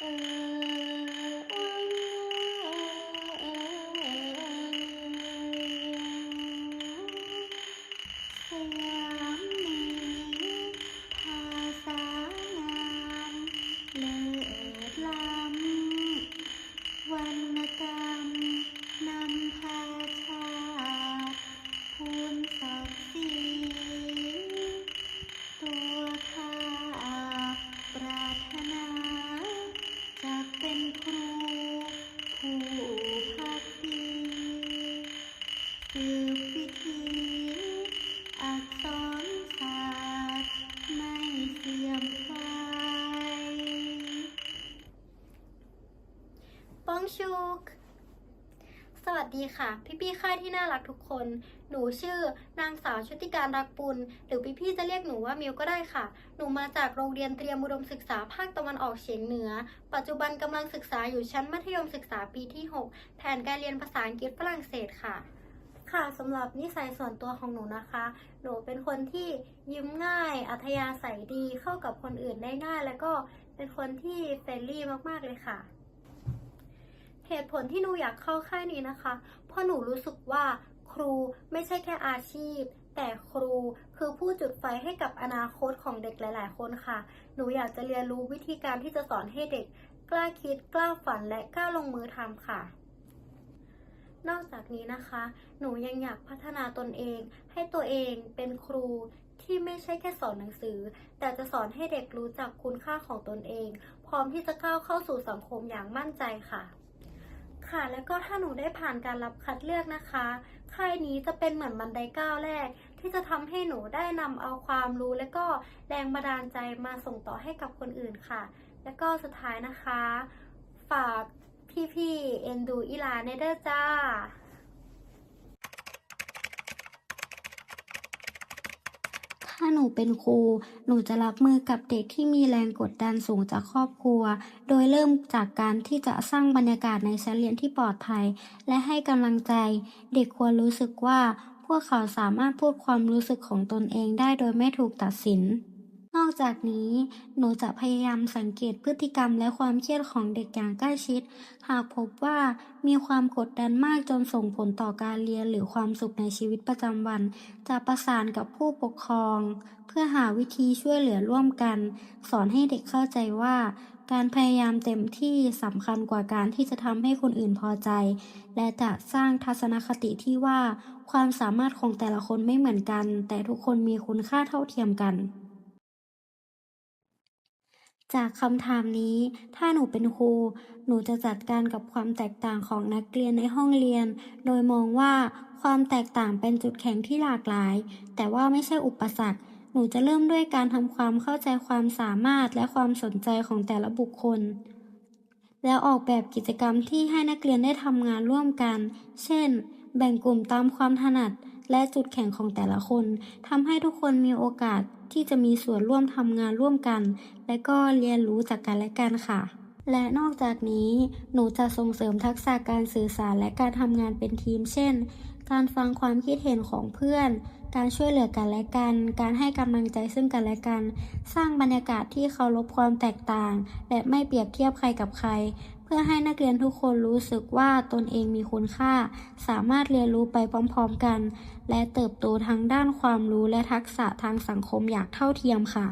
เงชุกสวัสดีค่ะ พี่พี่ค่ายที่น่ารักทุกคน หนูชื่อนางสาวชุติการรักปุลหรือพี่พี่จะเรียกหนูว่ามิวก็ได้ค่ะ หนูมาจากโรงเรียนเตรียมอุดมศึกษาภาคตะวันออกเฉียงเหนือ ปัจจุบันกำลังศึกษาอยู่ชั้นมัธยมศึกษาปีที่ 6 แผนการเรียนภาษาอังกฤษฝรั่งเศสค่ะ ค่ะสำหรับนิสัยส่วนตัวของหนูนะคะ หนูเป็นคนที่ยิ้มง่าย อัธยาศัยดีเข้ากับคนอื่นได้ง่าย แล้วก็เป็นคนที่เฟรนลี่มากๆเลยค่ะ เหตุผลที่หนูอยากเข้าค่ายนี้นะคะ เพราะหนูรู้สึกว่าครูไม่ใช่แค่อาชีพ แต่ครูคือผู้จุดไฟให้กับอนาคตของเด็กหลาย ๆ คนค่ะ หนูอยากจะเรียนรู้วิธีการที่จะสอนให้เด็ก กล้าคิดกล้าฝันและกล้าลงมือทำค่ะ นอกจากนี้นะคะ หนูยังอยากพัฒนาตนเอง ให้ตัวเองเป็นครูที่ไม่ใช่แค่สอนหนังสือ แต่จะสอนให้เด็กรู้จักคุณค่าของตนเอง พร้อมที่จะก้าวเข้าสู่สังคมอย่างมั่นใจค่ะ ค่ะ แล้วก็ถ้าหนูได้ผ่านการรับคัดเลือกนะคะ ค่ายนี้จะเป็นเหมือนบันไดก้าวแรก ที่จะทำให้หนูได้นำเอาความรู้ และก็แรงบันดาลใจมาส่งต่อให้กับคนอื่นค่ะ แล้วก็สุดท้ายนะคะ ฝากพี่ๆเอ็นดูอีหลาเนเดอร์จ้า ถ้าหนูเป็นครู หนูจะรับมือกับเด็กที่มีแรงกดดันสูงจากครอบครัว โดยเริ่มจากการที่จะสร้างบรรยากาศในชั้นเรียนที่ปลอดภัย และให้กำลังใจ เด็กควรรู้สึกว่า พวกเขาสามารถพูดความรู้สึกของตนเองได้โดยไม่ถูกตัดสิน นอกจากนี้ หนูจะพยายามสังเกตพฤติกรรมและความเครียดของเด็กอย่างใกล้ชิด หากพบว่ามีความกดดันมากจนส่งผลต่อการเรียนหรือความสุขในชีวิตประจำวัน จะประสานกับผู้ปกครอง เพื่อหาวิธีช่วยเหลือร่วมกัน สอนให้เด็กเข้าใจว่า การพยายามเต็มที่สำคัญกว่าการที่จะทำให้คนอื่นพอใจ และจะสร้างทัศนคติที่ว่า ความสามารถของแต่ละคนไม่เหมือนกัน แต่ทุกคนมีคุณค่าเท่าเทียมกัน จากคำถามนี้ ถ้าหนูเป็นครู หนูจะจัดการกับความแตกต่างของนักเรียนในห้องเรียน โดยมองว่าความแตกต่างเป็นจุดแข็งที่หลากหลาย แต่ว่าไม่ใช่อุปสรรค หนูจะเริ่มด้วยการทำความเข้าใจความสามารถและความสนใจของแต่ละบุคคล แล้วออกแบบกิจกรรมที่ให้นักเรียนได้ทำงานร่วมกัน เช่น แบ่งกลุ่มตามความถนัด และจุดแข็งของแต่ละคนทำให้ทุกคนมีโอกาสที่จะมีส่วนร่วมทำงานร่วมกัน และก็เรียนรู้จากกันและกันค่ะ และนอกจากนี้ หนูจะส่งเสริมทักษะการสื่อสารและการทำงานเป็นทีม เช่น การฟังความคิดเห็นของเพื่อน การช่วยเหลือกันและกัน การให้กำลังใจซึ่งกันและกัน สร้างบรรยากาศที่เคารพความแตกต่าง และไม่เปรียบเทียบใครกับใคร พื่อให้นักเรียนทุกคนรู้สึกว่าตนเองมีคุณค่า สามารถเรียนรู้ไปพร้อมๆกัน และเติบโตทั้งด้านความรู้และทักษะทางสังคมอย่างเท่าเทียมค่ะ